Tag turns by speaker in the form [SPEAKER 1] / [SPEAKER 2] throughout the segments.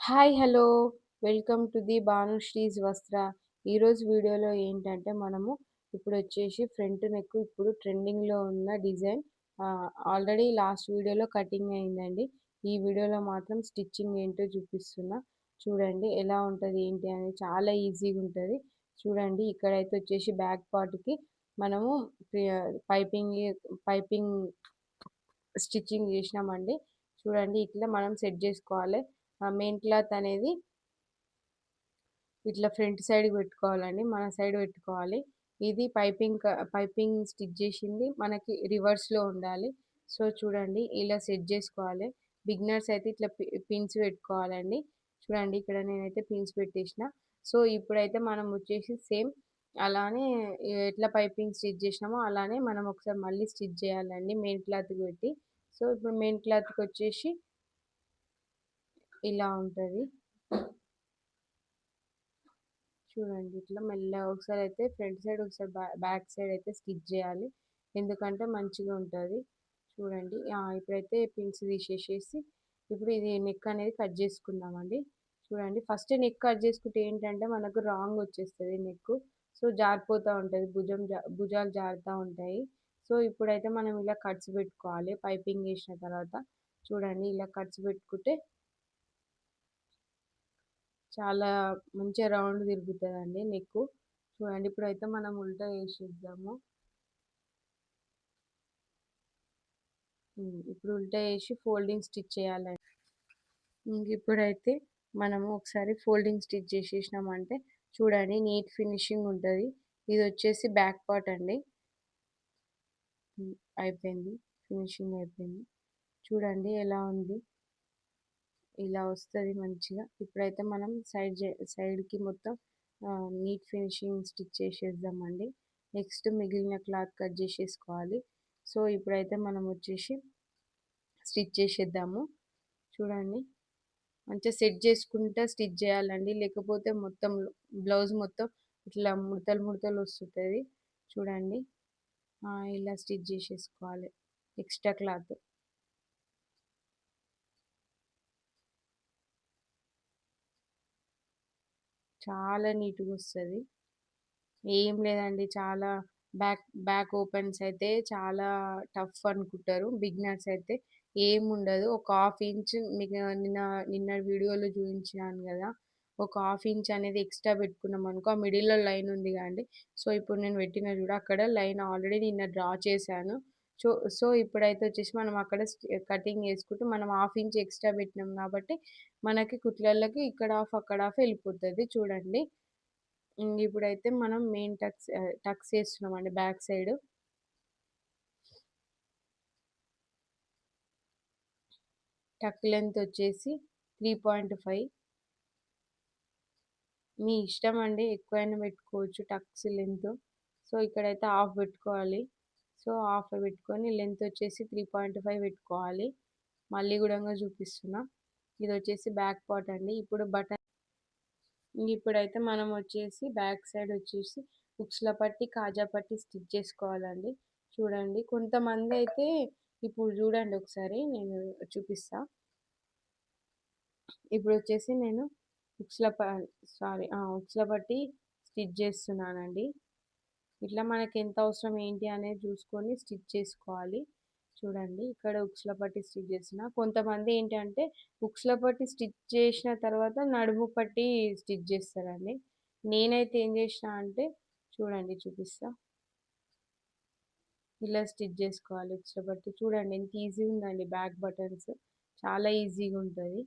[SPEAKER 1] Hi hello welcome to the Bhanushri's Vastra. ఈరోజు వీడియోలో ఏంటంటే మనము ఇప్పుడు వచ్చేసి ఫ్రంట్ నెక్ ఇప్పుడు ట్రెండింగ్లో ఉన్న డిజైన్ ఆల్రెడీ లాస్ట్ వీడియోలో కటింగ్ అయిందండి. ఈ వీడియోలో మాత్రం స్టిచ్చింగ్ ఏంటో చూపిస్తున్నా. చూడండి ఎలా ఉంటుంది ఏంటి అనేది చాలా ఈజీగా ఉంటుంది. చూడండి ఇక్కడైతే వచ్చేసి బ్యాక్ పార్ట్కి మనము పైపింగ్ పైపింగ్ స్టిచ్చింగ్ చేసినామండి. చూడండి ఇట్లా మనం సెట్ చేసుకోవాలి. మెయిన్ క్లాత్ అనేది ఇట్లా ఫ్రంట్ సైడ్ పెట్టుకోవాలండి. మన సైడ్ పెట్టుకోవాలి. ఇది పైపింగ్ పైపింగ్ స్టిచ్ చేసింది. మనకి రివర్స్లో ఉండాలి. సో చూడండి ఇలా సెట్ చేసుకోవాలి. బిగినర్స్ అయితే ఇట్లా పిన్స్ పెట్టుకోవాలండి. చూడండి ఇక్కడ నేనైతే పిన్స్ పెట్టేసిన. సో ఇప్పుడైతే మనం వచ్చేసి సేమ్ అలానే ఎట్లా పైపింగ్ స్టిచ్ చేసినామో అలానే మనం ఒకసారి మళ్ళీ స్టిచ్ చేయాలండి. మెయిన్ క్లాత్కి పెట్టి. సో ఇప్పుడు మెయిన్ క్లాత్కి వచ్చేసి ఇలా ఉంటుంది. చూడండి ఇట్లా మెల్లగా ఒకసారి అయితే ఫ్రంట్ సైడ్ ఒకసారి బ్యాక్ సైడ్ అయితే స్టిచ్ చేయాలి. ఎందుకంటే మంచిగా ఉంటుంది. చూడండి ఇప్పుడైతే పిన్స్ తీసేసేసి ఇప్పుడు ఇది నెక్ అనేది కట్ చేసుకుందామండి. చూడండి ఫస్ట్ నెక్ కట్ చేసుకుంటే ఏంటంటే మనకు రాంగ్ వచ్చేస్తుంది నెక్. సో జారిపోతూ ఉంటుంది భుజం భుజాలు జారుతూ ఉంటాయి. సో ఇప్పుడైతే మనం ఇలా కట్స్ పెట్టుకోవాలి పైపింగ్ వేసిన తర్వాత. చూడండి ఇలా కట్స్ పెట్టుకుంటే చాలా మంచిగా రౌండ్ తిరుగుతుందండి నెక్. చూడండి ఇప్పుడైతే మనం ఉల్టా వేసిద్దాము ఇప్పుడు ఉల్టా వేసి ఫోల్డింగ్ స్టిచ్ చేయాలండి. ఇప్పుడైతే మనము ఒకసారి ఫోల్డింగ్ స్టిచ్ చేసేసినామంటే చూడండి నీట్ ఫినిషింగ్ ఉంటుంది. ఇది వచ్చేసి బ్యాక్ పార్ట్ అండి. అయిపోయింది. ఫినిషింగ్ అయిపోయింది. చూడండి ఎలా ఉంది. ఇలా వస్తుంది మంచిగా. ఇప్పుడైతే మనం సైడ్ సైడ్కి మొత్తం నీట్ ఫినిషింగ్ స్టిచ్ చేసేద్దామండి. నెక్స్ట్ మిగిలిన క్లాత్ కట్ చేసేసుకోవాలి. సో ఇప్పుడైతే మనం వచ్చేసి స్టిచ్ చేసేద్దాము. చూడండి. మంచిగా సెట్ చేసుకుంటా స్టిచ్ చేయాలండి. లేకపోతే మొత్తం బ్లౌజ్ మొత్తం ఇట్లా ముడతలు ముడతలు వస్తుంటుంది చూడండి. ఇలా స్టిచ్ చేసేసుకోవాలి. Extra cloth. చాలా నీట్గా వస్తుంది ఏం లేదండి. చాలా బ్యాక్ బ్యాక్ ఓపెన్స్ అయితే చాలా టఫ్ అనుకుంటారు. బిగినర్స్ అయితే ఏం ఉండదు. ఒక హాఫ్ ఇంచ్ మీకు నిన్న నిన్న వీడియోలో చూపించినాను కదా. ఒక హాఫ్ ఇంచ్ అనేది ఎక్స్ట్రా పెట్టుకున్నాం అనుకో ఆ మిడిల్లో లైన్ ఉంది కాండి సో ఇప్పుడు నేను పెట్టిన చూడ అక్కడ లైన్ ఆల్రెడీ నిన్న డ్రా చేశాను. సో సో ఇప్పుడైతే వచ్చేసి మనం అక్కడ కటింగ్ చేసుకుంటూ మనం హాఫ్ ఇంచ్ ఎక్స్ట్రా పెట్టినాం కాబట్టి మనకి కుట్లలకి ఇక్కడ హాఫ్ అక్కడ హాఫ్ వెళ్ళిపోతుంది చూడండి. ఇప్పుడైతే మనం మెయిన్ టక్స్ టక్స్ చేస్తున్నామండి బ్యాక్ సైడ్. టక్ లెంత్ వచ్చేసి త్రీ పాయింట్ ఫైవ్. మీ ఇష్టం అండి ఎక్కువైనా పెట్టుకోవచ్చు టక్స్ లెంత్ సో ఇక్కడైతే హాఫ్ పెట్టుకోవాలి. సో హాఫ్ పెట్టుకొని లెంత్ వచ్చేసి త్రీ పాయింట్ ఫైవ్ పెట్టుకోవాలి. మళ్ళీ కూడా చూపిస్తున్నా. ఇది వచ్చేసి బ్యాక్ పార్ట్ అండి. ఇప్పుడు బటన్ ఇప్పుడైతే మనం వచ్చేసి బ్యాక్ సైడ్ వచ్చేసి ఉక్స్ల పట్టి కాజా పట్టి స్టిచ్ చేసుకోవాలండి. చూడండి కొంతమంది అయితే ఇప్పుడు చూడండి ఒకసారి నేను చూపిస్తా. ఇప్పుడు వచ్చేసి నేను ఉక్స్ల ప సారీ ఉక్స్ల పట్టి స్టిచ్ చేస్తున్నానండి. ఇట్లా మనకి ఎంత అవసరం ఏంటి అనేది చూసుకొని స్టిచ్ చేసుకోవాలి. చూడండి. ఇక్కడ ఉక్స్ల పట్టి స్టిచ్ చేసిన కొంతమంది ఏంటంటే ఉక్స్ల పట్టి స్టిచ్ చేసిన తర్వాత నడుము పట్టి స్టిచ్ చేస్తారండి. నేనైతే ఏం చేసిన అంటే చూడండి చూపిస్తా. ఇలా స్టిచ్ చేసుకోవాలి ఉక్స్ల పట్టి. చూడండి ఎంత ఈజీ ఉందండి బ్యాక్ బటన్స్. చాలా ఈజీగా ఉంటుంది.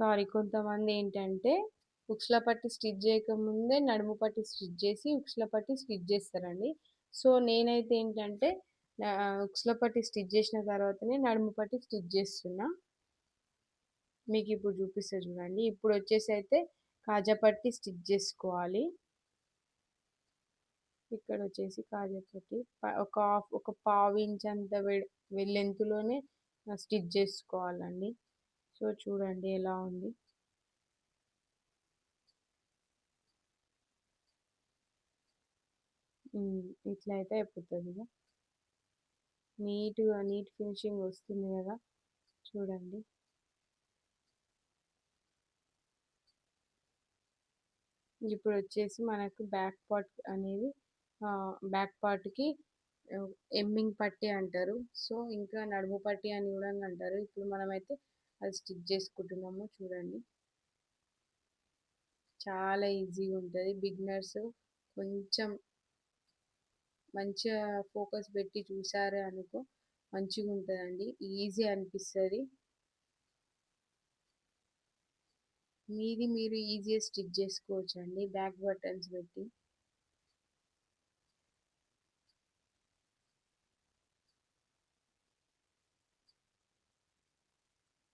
[SPEAKER 1] సారీ కొంతమంది ఏంటంటే ఉక్స్ల పట్టి స్టిచ్ చేయకముందే నడుము పట్టి స్టిచ్ చేసి ఉక్స్ల పట్టి స్టిచ్ చేస్తారండి. సో నేనైతే ఏంటంటే ఉక్స్ల పట్టి స్టిచ్ చేసిన తర్వాతనే నడుము పట్టి స్టిచ్ చేస్తున్నా. మీకు ఇప్పుడు చూపిస్తా చూడండి. ఇప్పుడు వచ్చేసి అయితే కాజా పట్టి స్టిచ్ చేసుకోవాలి. ఇక్కడ వచ్చేసి కాజా పట్టి ఒక హాఫ్ ఒక పావు ఇంచ్ అంత లెంత్లోనే స్టిచ్ చేసుకోవాలండి. సో చూడండి ఎలా ఉంది. ఇట్లా అయితే అయిపోతుంది ఇక నీట్‌గా నీట్ ఫినిషింగ్ వస్తుంది కదా చూడండి. ఇప్పుడు వచ్చేసి మనకు బ్యాక్ పార్ట్ అనేది బ్యాక్ పార్ట్‌కి ఎమ్మింగ్ పట్టి అంటారు. సో, ఇంకా నడుము పట్టి అని కూడా అంటారు. ఇప్పుడు మనమైతే అది స్టిచ్ చేసుకుంటున్నాము చూడండి. చాలా ఈజీగా ఉంటుంది బిగినర్స్ కొంచెం మంచిగా ఫోకస్ పెట్టి చూసారే అనుకో మంచిగా ఉంటుందండి ఈజీ అనిపిస్తుంది మీది మీరు ఈజీగా స్టిచ్ జేసుకోవచ్చండి బ్యాక్ బటన్స్ పెట్టి.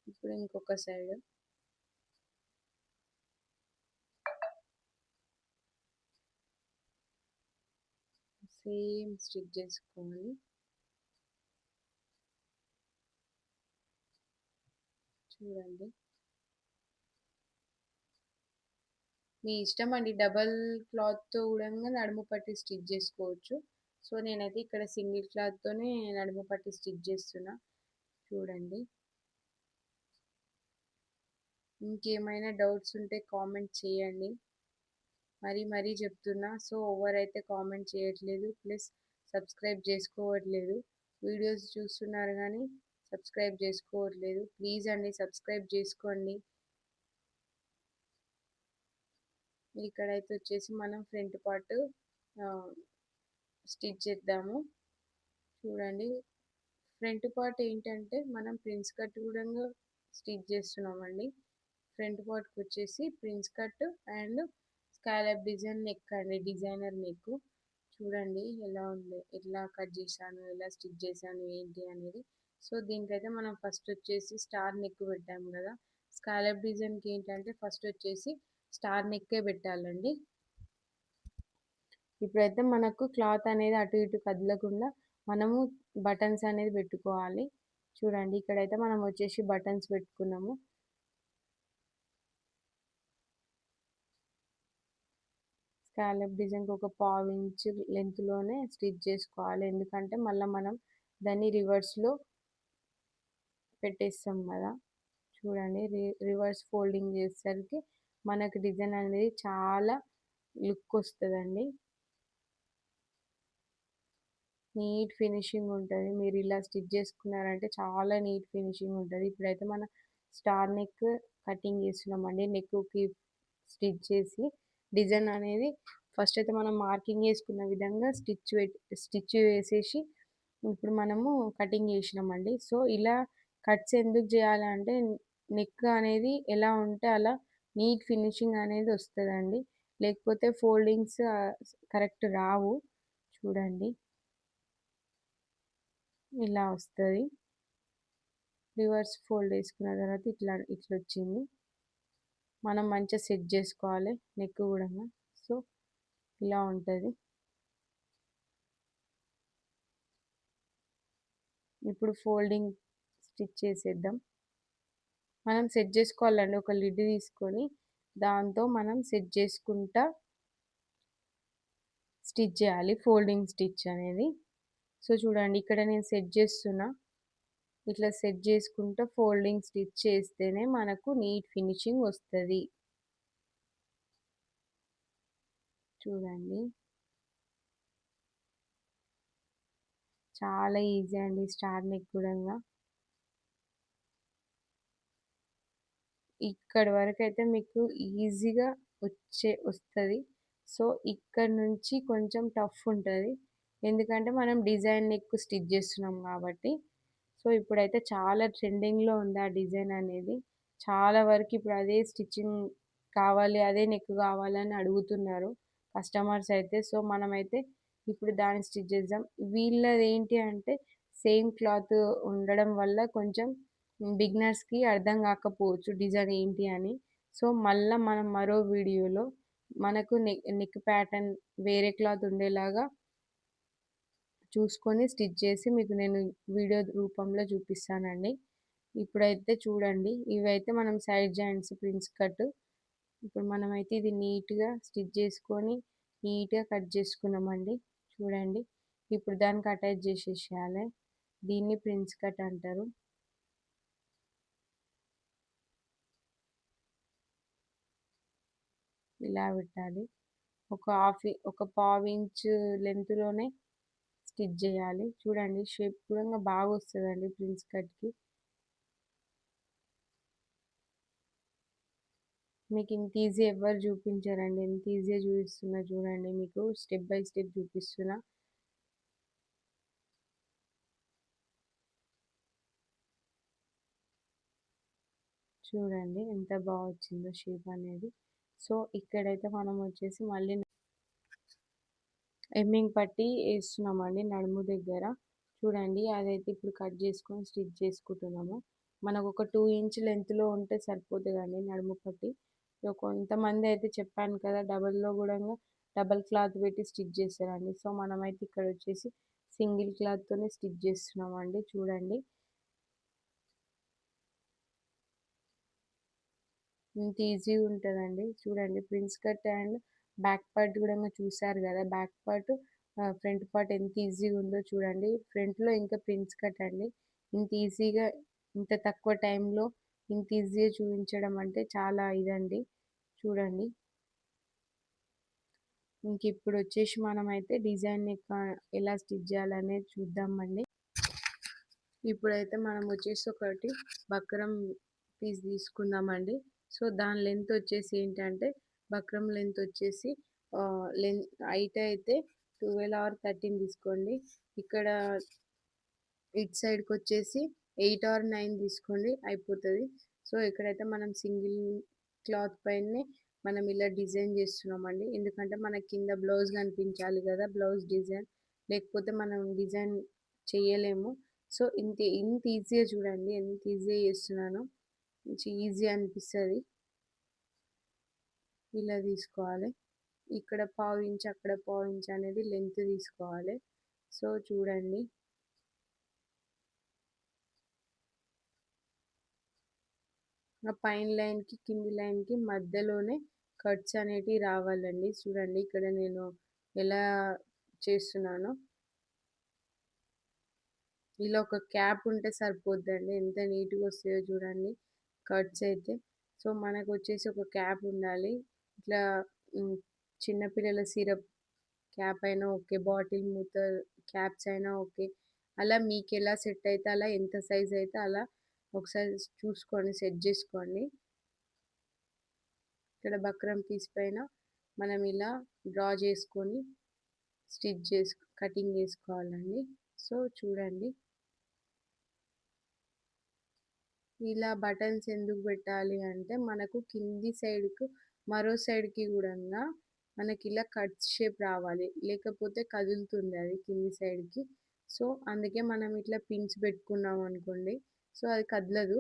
[SPEAKER 1] ఇప్పుడు ఇంకొక సైడ్. సేమ్ స్టిచ్ చేసుకోవాలి చూడండి. మీ ఇష్టం అండి డబల్ క్లాత్‌తో కూడా నడుము పట్టి స్టిచ్ చేసుకోవచ్చు సో, నేనైతే ఇక్కడ సింగిల్ క్లాత్‌తోనే నడుము పట్టి స్టిచ్ చేస్తున్నా చూడండి. ఇంకేమైనా డౌట్స్ ఉంటే కామెంట్ చేయండి. మరీ మరీ చెప్తున్నా. సో, ఎవ్వరైతే కామెంట్ చేయట్లేదు. ప్లస్ సబ్స్క్రైబ్ చేసుకోవట్లేదు వీడియోస్ చూస్తున్నారు కానీ సబ్స్క్రైబ్ చేసుకోవట్లేదు ప్లీజ్ అండి సబ్స్క్రైబ్ చేసుకోండి ఇక్కడైతే వచ్చేసి మనం ఫ్రంట్ పార్ట్ స్టిచ్ చేద్దాము. చూడండి. ఫ్రంట్ పార్ట్ ఏంటంటే మనం ప్రిన్స్ కట్ కూడా స్టిచ్ చేస్తున్నామండి ఫ్రంట్ పార్ట్కి వచ్చేసి prince cut and scallop design neck అండి. Designer neck. చూడండి ఎలా ఉంది ఎలా కట్ చేశాను ఎలా స్టిచ్ చేశాను ఏంటి అనేది. సో, దీనికైతే మనం ఫస్ట్ వచ్చేసి స్టార్ నెక్ పెట్టాము కదా స్కాలప్ డిజైన్‌కి ఏంటంటే ఫస్ట్ వచ్చేసి స్టార్ నెక్కే పెట్టాలండి. ఇప్పుడైతే మనకు క్లాత్ అనేది అటు ఇటు కదలకుండా మనము బటన్స్ అనేది పెట్టుకోవాలి. చూడండి ఇక్కడైతే మనం వచ్చేసి బటన్స్ పెట్టుకున్నాము. స్కాలప్ డిజైన్‌కి ఒక పావు ఇంచ్ లెంత్లోనే స్టిచ్ చేసుకోవాలి. ఎందుకంటే మళ్ళీ మనం దాన్ని రివర్స్‌లో పెట్టేస్తాం కదా. చూడండి రి రివర్స్ ఫోల్డింగ్ చేసేసరికి మనకు డిజైన్ అనేది చాలా లుక్ వస్తుందండి. నీట్ ఫినిషింగ్ ఉంటుంది. మీరు ఇలా స్టిచ్ చేసుకున్నారంటే చాలా నీట్ ఫినిషింగ్ ఉంటుంది. ఇప్పుడైతే మనం స్టార్ నెక్ కటింగ్ చేస్తున్నామండి. నెక్‌కి స్టిచ్ చేసి డిజైన్ అనేది ఫస్ట్ అయితే మనం మార్కింగ్ వేసుకున్న విధంగా స్టిచ్ స్టిచ్ వేసేసి ఇప్పుడు మనము కటింగ్ చేసినామండి. సో, ఇలా కట్స్ ఎందుకు చేయాలంటే నెక్ అనేది ఎలా ఉంటే అలా నీట్ ఫినిషింగ్ అనేది వస్తుందండి లేకపోతే ఫోల్డింగ్స్ కరెక్ట్ రావు. చూడండి. ఇలా వస్తుంది రివర్స్ ఫోల్డ్ వేసుకున్న తర్వాత ఇట్లా ఇట్లా వచ్చింది మనం మంచిగా సెట్ చేసుకోవాలి నెక్ కూడా. సో, ఇలా ఉంటుంది. ఇప్పుడు ఫోల్డింగ్ స్టిచ్ చేసేద్దాం. మనం సెట్ చేసుకోవాలండి. ఒక లిడ్ తీసుకొని దాంతో మనం సెట్ చేసుకుంటా స్టిచ్ చేయాలి. ఫోల్డింగ్ స్టిచ్ అనేది. సో, చూడండి ఇక్కడ నేను సెట్ చేస్తున్నా. ఇట్లా సెట్ చేసుకుంటూ ఫోల్డింగ్ స్టిచ్ చేస్తేనే మనకు నీట్ ఫినిషింగ్ వస్తుంది చూడండి. చాలా ఈజీ అండి స్టార్ నెక్ గూడంగా. ఇక్కడి అయితే మీకు ఈజీగా వచ్చే వస్తుంది సో, ఇక్కడి నుంచి కొంచెం టఫ్ ఉంటుంది ఎందుకంటే మనం డిజైన్ నెక్ స్టిచ్ చేస్తున్నాం కాబట్టి సో, ఇప్పుడైతే చాలా ట్రెండింగ్‌లో ఉంది ఆ డిజైన్ అనేది. చాలా వరకు ఇప్పుడు అదే స్టిచ్చింగ్ కావాలి, అదే నెక్ కావాలని అడుగుతున్నారు కస్టమర్స్ అయితే. సో, మనమైతే ఇప్పుడు దాన్ని స్టిచ్ చేద్దాం. వీళ్ళది ఏంటి అంటే సేమ్ క్లాత్ ఉండడం వల్ల కొంచెం బిగినర్స్‌కి అర్థం కాకపోవచ్చు డిజైన్ ఏంటి అని. సో, మళ్ళీ మనం మరో వీడియోలో మనకు నె నెక్ ప్యాటర్న్ వేరే క్లాత్ ఉండేలాగా చూసుకొని స్టిచ్ చేసి మీకు నేను వీడియో రూపంలో చూపిస్తానండి. ఇప్పుడైతే చూడండి. ఇవైతే మనం సైడ్ జాయింట్స్ ప్రిన్స్ కట్. ఇప్పుడు మనమైతే ఇది నీట్‌గా స్టిచ్ చేసుకొని నీట్‌గా కట్ చేసుకున్నామండి చూడండి. ఇప్పుడు దానికి అటాచ్ చేసేసేయాలి దీన్ని ప్రిన్స్ కట్ అంటారు ఇలా పెట్టాలి ఒక హాఫ్ ఒక పావు ఇంచ్ లెంత్లోనే స్టిచ్ చేయాలి చూడండి షేప్ కూడా బాగా వస్తుందండి ప్రిన్స్ కట్కి. మీకు ఇంత ఈజీ ఎవరు చూపించారండి ఎంత ఈజీగా చూపిస్తున్నా చూడండి మీకు. స్టెప్ బై స్టెప్ చూపిస్తున్నా చూడండి ఎంత బాగా వచ్చిందో షేప్ అనేది. సో ఇక్కడైతే మనం వచ్చేసి మళ్ళీ ఎమ్మింగ్ పట్టి వేస్తున్నామండి నడుము దగ్గర. చూడండి అదైతే ఇప్పుడు కట్ చేసుకొని స్టిచ్ చేసుకుంటున్నాము. మనకు ఒక టూ ఇంచ్ లెంత్లో ఉంటే సరిపోతుందండి నడుము పట్టి. కొంతమంది అయితే చెప్పాను కదా డబల్లో కూడా డబల్ క్లాత్ పెట్టి స్టిచ్ చేస్తారండి. సో మనమైతే ఇక్కడ వచ్చేసి సింగిల్ క్లాత్తోనే స్టిచ్ చేస్తున్నామండి. చూడండి. ఇంత ఈజీగా ఉంటుందండి. చూడండి prince cut and back part కూడా చూసారు కదా బ్యాక్ పార్ట్ ఫ్రంట్ పార్ట్ ఎంత ఈజీగా ఉందో చూడండి. ఫ్రంట్లో ఇంకా ప్రింట్స్ కట్ అండి ఇంత ఈజీగా ఇంత తక్కువ టైంలో ఇంత ఈజీగా చూపించడం అంటే చాలా ఇదండి. చూడండి. ఇంక ఇప్పుడు వచ్చేసి మనం అయితే డిజైన్ ఎలా స్టిచ్ చేయాలనేది చూద్దామండి. ఇప్పుడైతే మనం వచ్చేసి ఒకటి బక్రం పీస్ తీసుకుందామండి. సో దాని లెంత్ వచ్చేసి ఏంటంటే బక్రం లెంత్ వచ్చేసి లెంత్ హైట్ అయితే ట్వెల్వ్ ఆర్ థర్టీన్ తీసుకోండి. ఇక్కడ ఇట్ సైడ్కి వచ్చేసి ఎయిట్ ఆర్ నైన్ తీసుకోండి అయిపోతుంది. సో ఇక్కడైతే మనం సింగిల్ క్లాత్ పైనే మనం ఇలా డిజైన్ చేస్తున్నామండి. ఎందుకంటే మన కింద బ్లౌజ్ కనిపించాలి కదా బ్లౌజ్ డిజైన్. లేకపోతే మనం డిజైన్ చేయలేము. సో ఇంత ఇంత ఈజీగా చూడండి ఎంత ఈజీగా చేస్తున్నాను మంచి ఈజీ అనిపిస్తుంది. ఇలా తీసుకోవాలి. ఇక్కడ పావు ఇంచ్ అక్కడ పావు ఇంచ్ అనేది లెంత్ తీసుకోవాలి. సో చూడండి. ఆ పైన లైన్కి కింది లైన్కి మధ్యలోనే కట్స్ అనేటివి రావాలండి. చూడండి ఇక్కడ నేను ఎలా చేస్తున్నానో. ఇలా ఒక క్యాప్ ఉంటే సరిపోద్దండి. ఎంత నీట్గా వస్తాయో చూడండి. కట్స్ అయితే. సో మనకు వచ్చేసి ఒక క్యాప్ ఉండాలి. ఇట్లా చిన్నపిల్లల సిరప్ క్యాప్ అయినా ఓకే బాటిల్ మూత క్యాప్స్ అయినా ఓకే. అలా మీకు ఎలా సెట్ అయితే అలా ఎంత సైజ్ అయితే అలా ఒకసారి చూసుకోండి సెట్ చేసుకోండి. ఇక్కడ బక్రం పీస్ పైన మనం ఇలా డ్రా చేసుకొని స్టిచ్ చేసు కటింగ్ చేసుకోవాలండి. సో చూడండి. ఇలా బటన్స్ ఎందుకు పెట్టాలి అంటే మనకు కింది సైడ్కు మరో సైడ్కి కూడా మనకి ఇలా కట్ షేప్ రావాలి. లేకపోతే కదులుతుంది అది కింది సైడ్కి. సో అందుకే మనం ఇట్లా పిన్స్ పెట్టుకున్నాం అనుకోండి. సో అది కదలదు.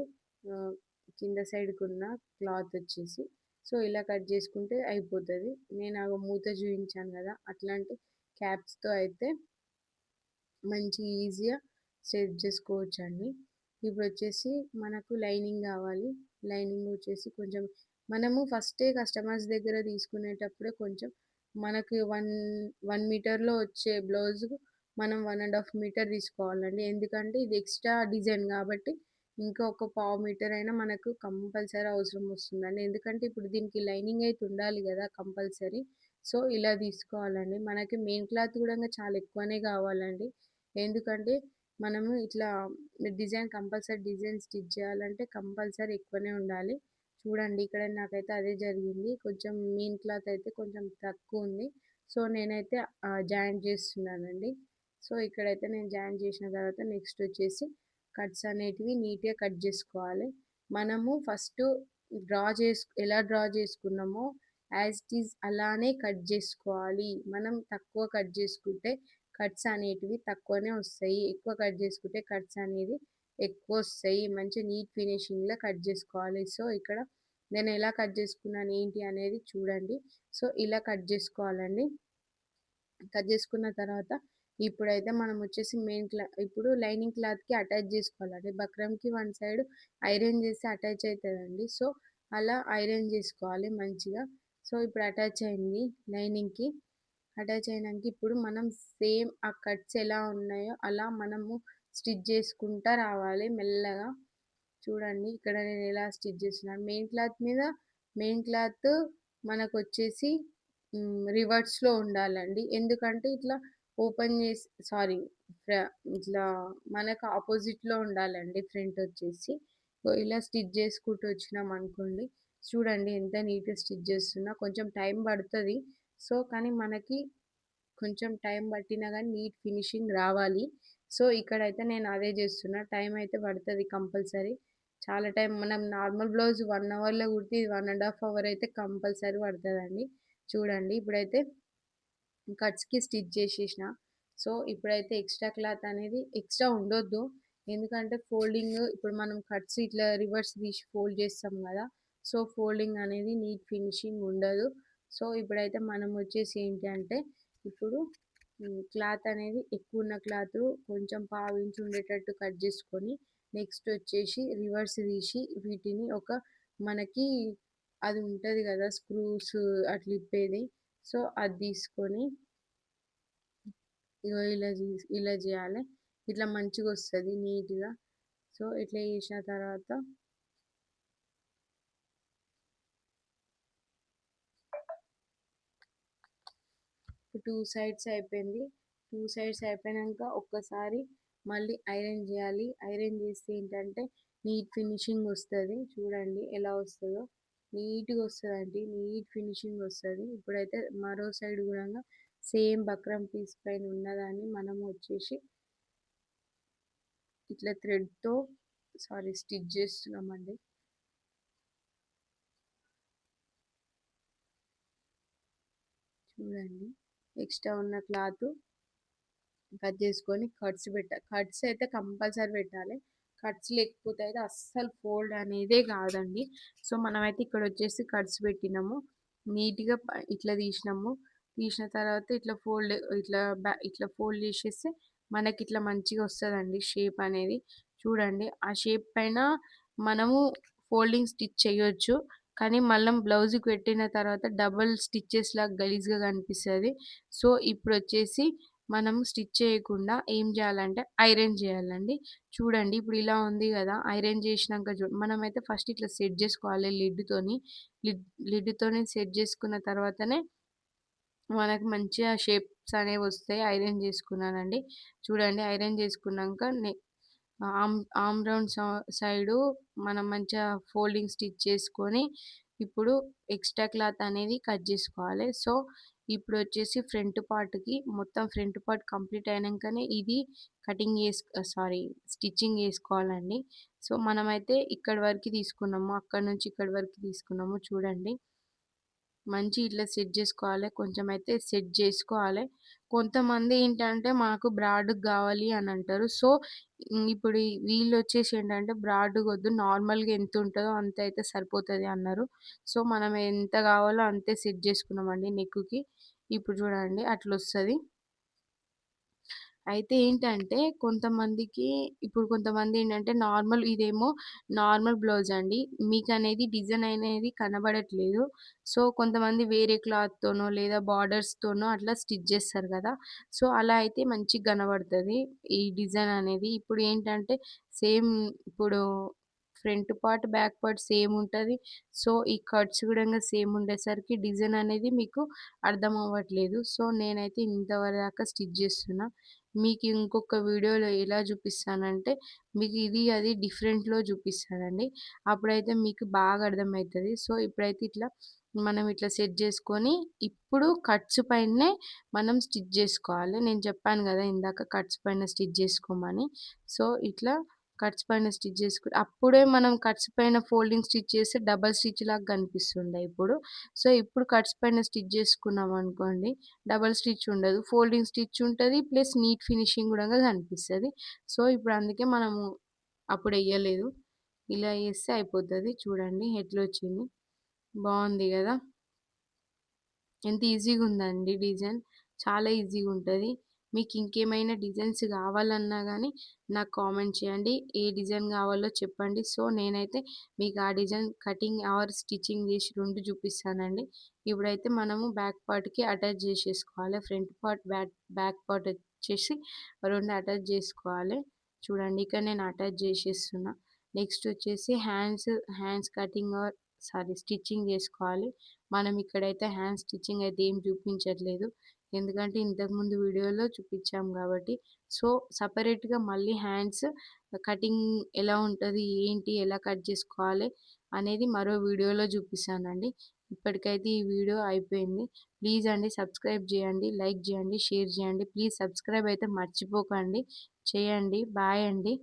[SPEAKER 1] కింద సైడ్కి ఉన్న క్లాత్ వచ్చేసి. సో ఇలా కట్ చేసుకుంటే అయిపోతుంది. నేను ఆ మూత చూపించాను కదా అట్లాంటి క్యాప్స్తో అయితే మంచి ఈజీగా సెట్ చేసుకోవచ్చు అండి ఇప్పుడు వచ్చేసి మనకు లైనింగ్ కావాలి. లైనింగ్ వచ్చేసి కొంచెం మనము ఫస్టే కస్టమర్స్ దగ్గర తీసుకునేటప్పుడే కొంచెం మనకి వన్ వన్ మీటర్లో వచ్చే బ్లౌజ్ మనం వన్ అండ్ హాఫ్ మీటర్ తీసుకోవాలండి. ఎందుకంటే ఇది ఎక్స్ట్రా డిజైన్ కాబట్టి ఇంకా ఒక పావు మీటర్ అయినా మనకు కంపల్సరీ అవసరం వస్తుందండి. ఎందుకంటే ఇప్పుడు దీనికి లైనింగ్ అయితే ఉండాలి కదా కంపల్సరీ. సో ఇలా తీసుకోవాలండి. మనకి మెయిన్ క్లాత్ కూడా చాలా ఎక్కువనే కావాలండి. ఎందుకంటే మనము ఇట్లా డిజైన్ కంపల్సరీ డిజైన్ స్టిచ్ చేయాలంటే కంపల్సరీ ఎక్కువనే ఉండాలి. చూడండి ఇక్కడ నాకైతే అదే జరిగింది. కొంచెం మెయిన్ క్లాత్ అయితే కొంచెం తక్కువ ఉంది సో నేనైతే జాయింట్ చేస్తున్నానండి. సో ఇక్కడైతే నేను జాయిన్ చేసిన తర్వాత నెక్స్ట్ వచ్చేసి కట్స్ అనేటివి నీట్గా కట్ చేసుకోవాలి. మనము ఫస్ట్ డ్రా చేసు ఎలా డ్రా చేసుకున్నామో యాజ్ ఇట్ ఈజ్ అలానే కట్ చేసుకోవాలి. మనం తక్కువ కట్ చేసుకుంటే కట్స్ అనేటివి తక్కువనే వస్తాయి. ఎక్కువ కట్ చేసుకుంటే కట్స్ అనేది ఎక్కువ వస్తాయి. మంచి నీట్ ఫినిషింగ్లో కట్ చేసుకోవాలి. సో ఇక్కడ నేను ఎలా కట్ చేసుకున్నాను ఏంటి అనేది చూడండి. సో ఇలా కట్ చేసుకోవాలండి. కట్ చేసుకున్న తర్వాత ఇప్పుడైతే మనం వచ్చేసి మెయిన్ క్లా ఇప్పుడు లైనింగ్ క్లాత్కి అటాచ్ చేసుకోవాలండి బక్రంకి వన్ సైడ్ ఐరన్ చేసి అటాచ్ అవుతుందండి సో అలా ఐరన్ చేసుకోవాలి మంచిగా. సో ఇప్పుడు అటాచ్ అయింది లైనింగ్కి అటాచ్ అయినాక ఇప్పుడు మనం సేమ్ ఆ కట్స్ ఎలా ఉన్నాయో అలా మనము స్టిచ్ చేసుకుంటా రావాలి మెల్లగా. చూడండి ఇక్కడ నేను ఎలా స్టిచ్ చేస్తున్నాను. మెయిన్ క్లాత్ మీద మెయిన్ క్లాత్ మనకు వచ్చేసి రివర్స్లో ఉండాలండి. ఎందుకంటే ఇట్లా ఓపెన్ చేసి సారీ ఇట్లా మనకు ఆపోజిట్లో ఉండాలండి. ఫ్రంట్ వచ్చేసి ఇలా స్టిచ్ చేసుకుంటూ వచ్చినాం అనుకోండి. చూడండి ఎంత నీట్గా స్టిచ్ చేస్తున్నా. కొంచెం టైం పడుతుంది. సో కానీ మనకి కొంచెం టైం పట్టినా కానీ నీట్ ఫినిషింగ్ రావాలి. సో ఇక్కడైతే నేను అదే చేస్తున్నా. టైం అయితే పడుతుంది కంపల్సరీ. చాలా టైం మనం నార్మల్ బ్లౌజ్ వన్ అవర్లో కుడితే ఇది వన్ అండ్ హాఫ్ అవర్ అయితే కంపల్సరీ పడుతుందండి. చూడండి ఇప్పుడైతే కట్స్కి స్టిచ్ చేసేసిన. సో ఇప్పుడైతే ఎక్స్ట్రా క్లాత్ అనేది ఎక్స్ట్రా ఉండొద్దు. ఎందుకంటే ఫోల్డింగ్ ఇప్పుడు మనం కట్స్ ఇట్లా రివర్స్ తీసి ఫోల్డ్ చేస్తాం కదా. సో ఫోల్డింగ్ అనేది నీట్ ఫినిషింగ్ ఉండదు. సో ఇప్పుడైతే మనం వచ్చేసి ఏంటి అంటే ఇప్పుడు క్లాత్ అనేది ఎక్కువ ఉన్న క్లాత్ కొంచెం పావించి ఉండేటట్టు కట్ చేసుకొని నెక్స్ట్ వచ్చేసి రివర్స్ తీసి వీటిని ఒక మనకి అది ఉంటుంది కదా స్క్రూస్ అట్లా ఇప్పేది. సో అది తీసుకొని ఇగో ఇలా ఇలా చేయాలి. ఇట్లా మంచిగా వస్తుంది నీట్గా. సో ఇట్లా చేసిన తర్వాత టూ సైడ్స్ అయిపోయింది. టూ సైడ్స్ అయిపోయాక ఒక్కసారి మళ్ళీ ఐరన్ చేయాలి. ఐరన్ చేస్తే ఏంటంటే నీట్ ఫినిషింగ్ వస్తుంది. చూడండి ఎలా వస్తుందో. నీట్గా వస్తుంది అండి నీట్ ఫినిషింగ్ వస్తుంది. ఇప్పుడైతే మరో సైడ్ కూడా సేమ్ బక్రం పీస్ పైన ఉన్నదాన్ని మనం వచ్చేసి ఇట్లా థ్రెడ్తో సారీ స్టిచ్ చేస్తున్నామండి. చూడండి. ఎక్స్ట్రా ఉన్న క్లాత్ కట్ చేసుకొని కట్స్ పెట్ట. కట్స్ అయితే కంపల్సరీ పెట్టాలి. కట్స్ లేకపోతే అయితే అస్సలు ఫోల్డ్ అనేదే కాదండి. సో మనమైతే ఇక్కడ వచ్చేసి కట్స్ పెట్టినాము. నీట్గా ఇట్లా తీసినాము. తీసిన తర్వాత ఇట్లా ఫోల్డ్ ఇట్లా ఇట్లా ఫోల్డ్ చేసేస్తే మనకి ఇట్లా మంచిగా వస్తుందండి షేప్ అనేది. చూడండి ఆ షేప్ పైన మనము ఫోల్డింగ్ స్టిచ్ చేయొచ్చు. కానీ మళ్ళీ బ్లౌజ్కి పెట్టిన తర్వాత డబల్ స్టిచ్చెస్ లాగా గలీజ్గా కనిపిస్తుంది. సో ఇప్పుడు వచ్చేసి మనం స్టిచ్ చేయకుండా ఏం చేయాలంటే ఐరన్ చేయాలండి. చూడండి ఇప్పుడు ఇలా ఉంది కదా ఐరన్ చేసినాక చూ మనమైతే ఫస్ట్ ఇట్లా సెట్ చేసుకోవాలి లిడ్తోని లిడ్ లిడ్తోని సెట్ చేసుకున్న తర్వాతనే మనకు మంచిగా షేప్స్ అనేవి వస్తాయి ఐరన్ చేసుకున్నానండి. చూడండి ఐరన్ చేసుకున్నాక ఆమ్ ఆమ్ రౌండ్ సైడు మనం మంచిగా ఫోల్డింగ్ స్టిచ్ చేసుకొని ఇప్పుడు ఎక్స్ట్రా క్లాత్ అనేది కట్ చేసుకోవాలి. సో ఇప్పుడు వచ్చేసి ఫ్రంట్ పార్ట్కి మొత్తం ఫ్రంట్ పార్ట్ కంప్లీట్ అయినాకనే ఇది కటింగ్ వేసు సారీ స్టిచ్చింగ్ వేసుకోవాలండి సో మనమైతే ఇక్కడ వరకు తీసుకున్నాము అక్కడ నుంచి ఇక్కడ వరకు తీసుకున్నాము చూడండి. మంచి ఇట్లా సెట్ చేసుకోవాలి. కొంచెం అయితే సెట్ చేసుకోవాలి. కొంతమంది ఏంటంటే మాకు బ్రాడ్ కావాలి అని అంటారు. సో ఇప్పుడు వీళ్ళు వచ్చేసి ఏంటంటే బ్రాడ్ వద్దు నార్మల్గా ఎంత ఉంటుందో అంత అయితే సరిపోతుంది అన్నారు. సో మనం ఎంత కావాలో అంతే సెట్ చేసుకున్నామండి నెక్కుకి. ఇప్పుడు చూడండి అట్లా వస్తుంది అయితే ఏంటంటే కొంతమందికి ఇప్పుడు కొంతమంది ఏంటంటే నార్మల్ ఇదేమో నార్మల్ బ్లౌజ్ అండి. మీకు అనేది డిజైన్ అనేది కనబడట్లేదు. సో కొంతమంది వేరే క్లాత్తోనో లేదా బార్డర్స్తోనో అట్లా స్టిచ్ చేస్తారు కదా! సో అలా అయితే మంచిగా కనబడుతుంది ఈ డిజైన్ అనేది. ఇప్పుడు ఏంటంటే సేమ్ ఇప్పుడు front part back part same ఉంటుంది. సో ఈ కట్స్ కూడా సేమ్ ఉండేసరికి డిజైన్ అనేది మీకు అర్థం అవ్వట్లేదు. సో నేనైతే ఇంతవరకు స్టిచ్ చేస్తున్నా. మీకు ఇంకొక వీడియోలో ఎలా చూపిస్తానంటే మీకు ఇది అది డిఫరెంట్లో చూపిస్తానండి. అప్పుడైతే మీకు బాగా అర్థమవుతుంది. సో ఇప్పుడైతే ఇట్లా మనం ఇట్లా సెట్ చేసుకొని ఇప్పుడు కట్స్ పైనే మనం స్టిచ్ చేసుకోవాలి. నేను చెప్పాను కదా ఇందాక కట్స్ పైన స్టిచ్ చేసుకోమని. సో ఇట్లా కట్స్ పైన స్టిచ్ చేసుకుని అప్పుడే మనం కట్స్ పైన ఫోల్డింగ్ స్టిచ్ చేస్తే డబల్ స్టిచ్ లాగా కనిపిస్తుండే ఇప్పుడు. సో ఇప్పుడు కట్స్ పైన స్టిచ్ చేసుకున్నాం అనుకోండి డబల్ స్టిచ్ ఉండదు. ఫోల్డింగ్ స్టిచ్ ఉంటుంది ప్లస్ నీట్ ఫినిషింగ్ కూడా కనిపిస్తుంది. సో ఇప్పుడు అందుకే మనము అప్పుడు వేయలేదు ఇలా వేస్తే అయిపోతుంది. చూడండి ఎట్లా వచ్చింది. బాగుంది కదా. ఎంత ఈజీగా ఉందండి డిజైన్. చాలా ఈజీగా ఉంటుంది. మీకు ఇంకేమైనా డిజైన్స్ కావాలన్నా కానీ నాకు కామెంట్ చేయండి. ఏ డిజైన్ కావాలో చెప్పండి. సో నేనైతే మీకు ఆ డిజైన్ కటింగ్ ఆర్ స్టిచ్చింగ్ చేసి రెండు చూపిస్తానండి. ఇప్పుడైతే మనము బ్యాక్ పార్ట్కి అటాచ్ చేసేసుకోవాలి. Front part back back part వచ్చేసి రెండు అటాచ్ చేసుకోవాలి. చూడండి ఇక్కడ నేను అటాచ్ చేసేస్తున్నా. నెక్స్ట్ వచ్చేసి hands hands cutting or sorry stitching చేసుకోవాలి. మనం ఇక్కడైతే హ్యాండ్ స్టిచ్చింగ్ అయితే ఏం చూపించట్లేదు. ఎందుకంటే ఇంతకుముందు వీడియోలో చూపించాం కాబట్టి. సో సపరేట్గా మళ్ళీ హ్యాండ్స్ కటింగ్ ఎలా ఉంటుంది ఏంటి ఎలా కట్ చేసుకోవాలి అనేది మరో వీడియోలో చూపిస్తానండి. ఇప్పటికైతే ఈ వీడియో అయిపోయింది. ప్లీజ్ అండి సబ్స్క్రైబ్ చేయండి లైక్ చేయండి షేర్ చేయండి. ప్లీజ్ సబ్స్క్రైబ్ అయితే మర్చిపోకండి. చేయండి. బాయ్ అండి.